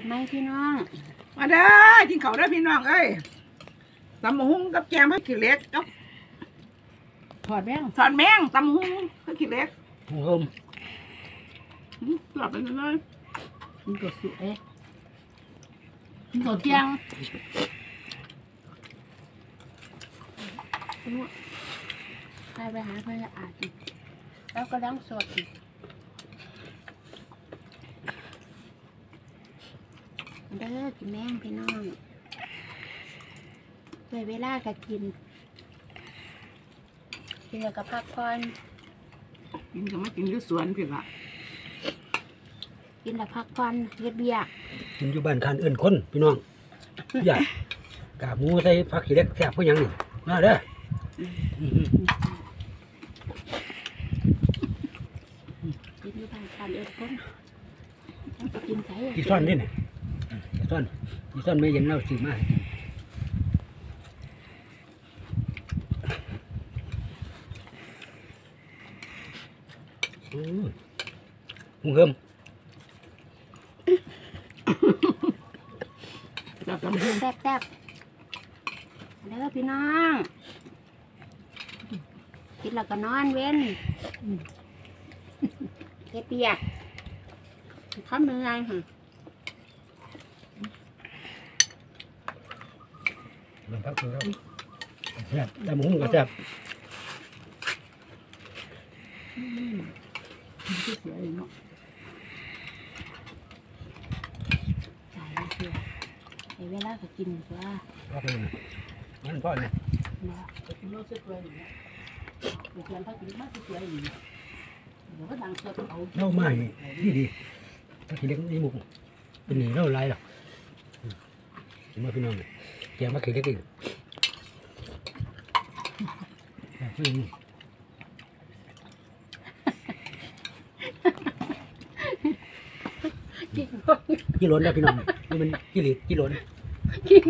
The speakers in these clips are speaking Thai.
ดไหมพี่น้อง มาเด้อกินข้าวเด้อพี่น้องเอ้ยตำบักหุ่งกับแกงผักขี้เหล็กกับถอดแบ้งสอนแมงตำบักหุ่งผักขี้เหล็กโอ้โหอืมกลับไปเลยมันกดสุเอ๊ะมันกดเจียงใครไปหาเพื่อนอาจอีกแล้วก็ล้างสดอีก เด้อกินแม่งพี่น้องเลยเวลาก็กิน กินแล้วก็พักผ่อนกินก็ไม่กินอยู่สวนพี่ละกินแล้วพักผ่อนเฮ็ดเบียกกินอยู่บ้านคานเอิ้นคนพี่น้องใหญ่กาบหมูใส่ผักขี้เหล็กแซ่บผู้หยังนี่มาเด้ออื้อหือกินอยู่บ้านทานเอ็ดคนต้องไปกินไสกี่ซ่อนนี่นี่กี่ ซ่อนกี่ซ่อนไม่เย็นเราซื้อมาให้กินอืมหุงเฮิมจับตำบักหุ่งแซ่บๆแล้วพี่น้องกินแล้วก็นอนเว้นเฮ็ดเบียกข้ามเมืองค่ะ ลองพักดูแล้วแซ่บตำหุงก็แซ่บกินที่สวยเนาะใส่เสือไอ้เวลาก็กินตัวพักเลยมันพ่อเนี่ยเนาะกินโลดสวยๆอย่างเงี้ยเดี๋ยวเพื่อนเขากินมากสวยๆอย่างเงี้ยเดี๋ยวก็ดังสดเอาเล่ามาดีดีผักขี้เหล็กนี่หมุกเป็นหนีเล่าไรหรอกอืม เมื่อพี่น้องเนี่ยแกมาเคยได้กินอืมกินบ่กี่ล้นนะพี่น้องนี่มันกี่หลิตรกี่ล้นกิน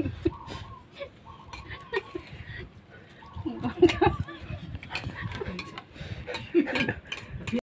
บ